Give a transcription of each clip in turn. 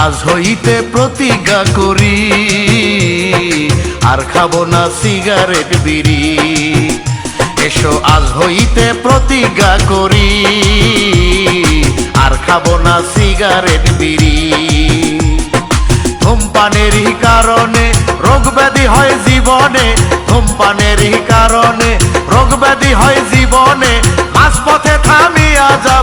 হইতে প্রতিজ্ঞা করি। আর খাব না সিগারেট, বিড়ি। এসো, আজ হইতে প্রতিজ্ঞা করি। আর খাব না সিগারেট, বিড়ি। ধূমপানেরই কারণে রোগ ব্যাধি হয় জীবনে। ধূমপানেরই কারণে রোগ ব্যাধি হয় জীবনে। মাঝপথে থামিয়া যাবে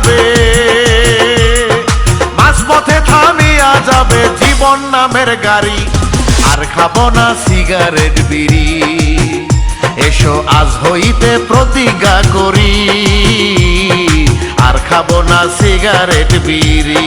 নামের গাড়ি। আর খাব না সিগারেট বিড়ি। এসো আজ হইতে প্রতিজ্ঞা করি। আর খাব না সিগারেট বিড়ি।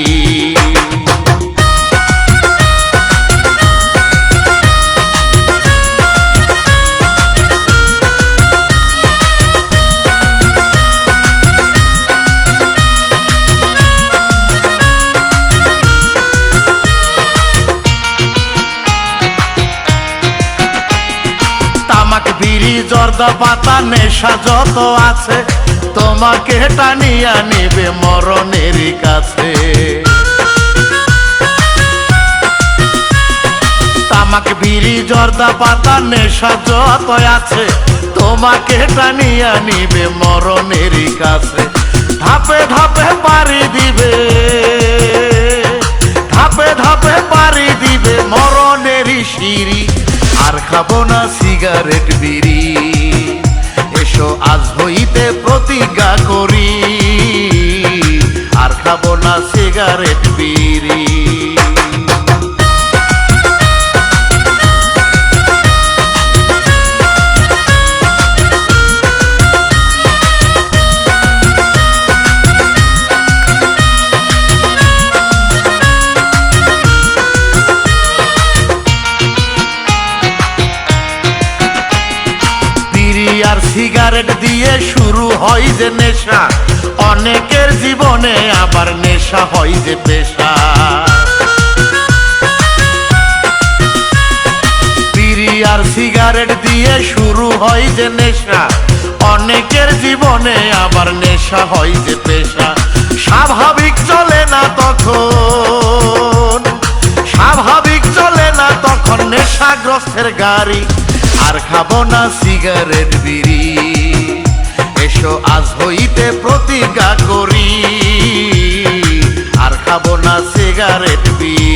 বিড়ি জর্দা পাতা নেশা যত আছে, তোমাকে টানিয়া নিবে মরণের কাছে। তামাক, বিড়ি, জর্দা পাতা নেশা যত আছে, তোমাকে টানিয়া নিবে মরণের কাছে। ধাপে ধাপে পারি দিবে, ধাপে ধাপে পারি দিবে মরণেরই সিঁড়ি। খাব না সিগারেট বিড়ি। এসো আজ হইতে প্রতিজ্ঞা করি। আর খাব না সিগারেট সিগারেট দিয়ে শুরু হয় যে নেশা। অনেকের জীবনে আবার নেশা হয় যে পেশা। বিড়ি আর সিগারেট দিয়ে শুরু হয় যে নেশা। অনেকের জীবনে আবার নেশা হয় যে পেশা। স্বাভাবিক চলে না তখন। স্বাভাবিক চলে না তখন নেশাগ্রস্তের গাড়ি। আর খাব না সিগারেট, বিড়ি। এসো আজ হইতে প্রতিজ্ঞা করি আর খাব না সিগারেট বিড়ি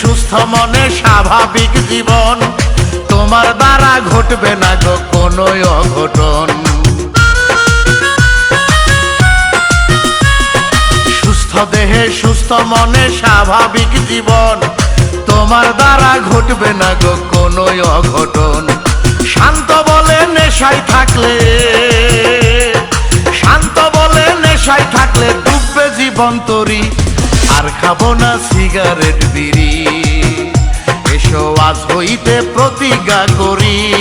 সুস্থ মনে স্বাভাবিক জীবন। তোমার দ্বারা ঘটবে না গো কোনো অঘটন। সুস্থ দেহে, সুস্থ মনে স্বাভাবিক জীবন। তোমার দ্বারা ঘটবে না গো কোনো অঘটন। শান্ত বলে নেশায় থাকলে, শান্ত বলে নেশায় থাকলে ডুববে জীবন তরি। আর খাব না সিগারেট বিড়ি। আজ হইতে প্রতিজ্ঞা করি।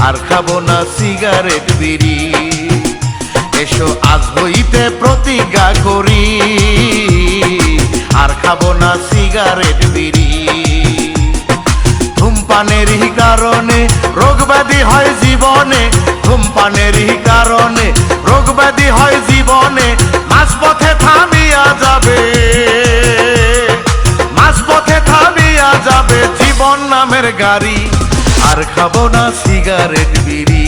আর খাব না সিগারেট বিড়ি। এসো, আজ হইতে প্রতিজ্ঞা করি। আর খাব না সিগারেট বিড়ি। ধূমপানেরই কারণে রোগ ব্যাধি হয় জীবনে। ধূমপানেরই কারণে রোগ ব্যাধি হয় জীবনে। জীবন গাড়ি, আর খাব না সিগারেট বিড়ি।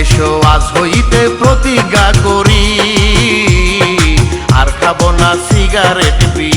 এসো, আজ হইতে প্রতিজ্ঞা করি, আর খাব না সিগারেট বিড়ি।